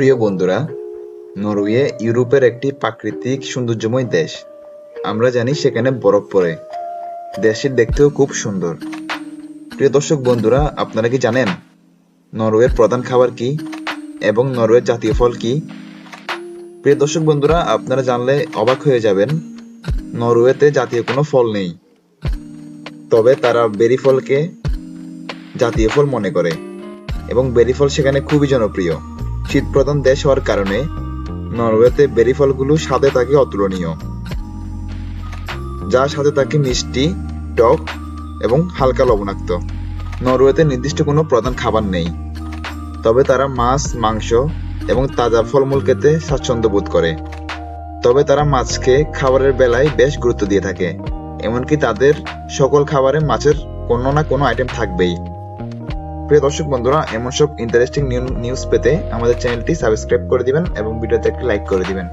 প্রিয় বন্ধুরা, নরওয়ে ইউরোপের একটি প্রাকৃতিক সৌন্দর্যময় দেশ। আমরা জানি সেখানে বরফ পড়ে। দেশটি দেখতেও খুব সুন্দর। প্রিয় দর্শক বন্ধুরা, আপনারা কি জানেন নরওয়ের প্রধান খাবার কি এবং নরওয়ের জাতীয় ফল কি? প্রিয় দর্শক বন্ধুরা, আপনারা জানলে অবাক হয়ে যাবেন, নরওয়েতে জাতীয় কোনো ফল নেই। তবে তারা বেরি ফলকে জাতীয় ফল মনে করে এবং বেরি ফল সেখানে খুবই জনপ্রিয়। শীত প্রধান দেশ হওয়ার কারণে নরওয়েতে বেরি ফলগুলো স্বাদে থাকে অতুলনীয়, যার সাথে থাকে মিষ্টি, টক এবং হালকা লবণাক্ত। নরওয়েতে নির্দিষ্ট কোনো প্রধান খাবার নেই, তবে তারা মাছ, মাংস এবং তাজা ফলমূল খেতে স্বাচ্ছন্দ্য বোধ করে। তবে তারা মাছকে খাবারের বেলায় বেশ গুরুত্ব দিয়ে থাকে, এমনকি তাদের সকল খাবারে মাছের কোনো না কোনো আইটেম থাকবেই। প্রিয় দর্শক বন্ধুরা, এমন সব ইন্টারেস্টিং নিউজ পেতে আমাদের চ্যানেলটি সাবস্ক্রাইব করে দিবেন এবং ভিডিওতে একটি লাইক করে দিবেন।